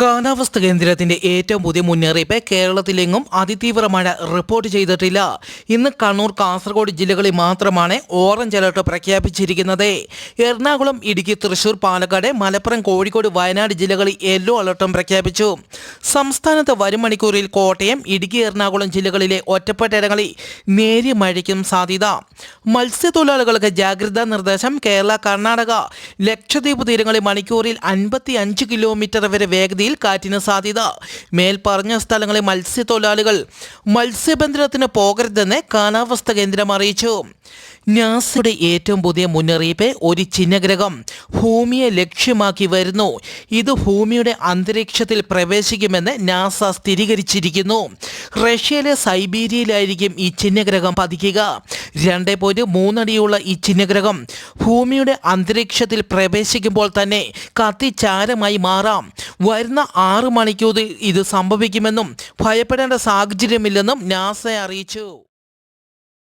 കാലാവസ്ഥ കേന്ദ്രത്തിന്റെ ഏറ്റവും പുതിയ മുന്നറിയിപ്പ് കേരളത്തിലെങ്ങും അതിതീവ്ര മഴ റിപ്പോർട്ട് ചെയ്തിട്ടില്ല. ഇന്ന് കണ്ണൂർ കാസർഗോഡ് ജില്ലകളിൽ മാത്രമാണ് ഓറഞ്ച് അലർട്ട് പ്രഖ്യാപിച്ചിരിക്കുന്നത്. എറണാകുളം ഇടുക്കി തൃശൂർ പാലക്കാട് മലപ്പുറം കോഴിക്കോട് വയനാട് ജില്ലകളിൽ യെല്ലോ അലർട്ടും പ്രഖ്യാപിച്ചു. സംസ്ഥാനത്ത് വരും മണിക്കൂറിൽ കോട്ടയം ഇടുക്കി എറണാകുളം ജില്ലകളിലെ ഒറ്റപ്പെട്ടയിടങ്ങളിൽ നേരിയ മഴയ്ക്കും സാധ്യത. മത്സ്യത്തൊഴിലാളികൾക്ക് ജാഗ്രതാ നിർദ്ദേശം കേരള കർണാടക. ലക്ഷദ്വീപ് തീരങ്ങളിൽ മണിക്കൂറിൽ അൻപത്തി അഞ്ച് കിലോമീറ്റർ വരെ വേഗതയിൽ കാറ്റിന് സാധ്യത. മേൽപ്പറഞ്ഞ സ്ഥലങ്ങളിൽ മത്സ്യത്തൊഴിലാളികൾ മത്സ്യബന്ധനത്തിന് പോകരുതെന്ന് കാലാവസ്ഥ കേന്ദ്രം അറിയിച്ചു. നാസയുടെ ഏറ്റവും പുതിയ മുന്നറിയിപ്പ് ഒരു ചിഹ്നഗ്രഹം ഭൂമിയെ ലക്ഷ്യമാക്കി വരുന്നു. ഇത് ഭൂമിയുടെ അന്തരീക്ഷത്തിൽ പ്രവേശിക്കുമെന്ന് നാസ സ്ഥിരീകരിച്ചിരിക്കുന്നു. റഷ്യയിലെ സൈബീരിയയിലായിരിക്കും ഈ ചിഹ്നഗ്രഹം പതിക്കുക. രണ്ട് പോയിന്റ് മൂന്നടിയുള്ള ഈ ചിഹ്നഗ്രഹം ഭൂമിയുടെ അന്തരീക്ഷത്തിൽ പ്രവേശിക്കുമ്പോൾ തന്നെ കത്തിച്ചാരമായി മാറാം. വരുന്ന ആറ് മണിക്കൂറിൽ ഇത് സംഭവിക്കുമെന്നും ഭയപ്പെടേണ്ട സാഹചര്യമില്ലെന്നും നാസ അറിയിച്ചു.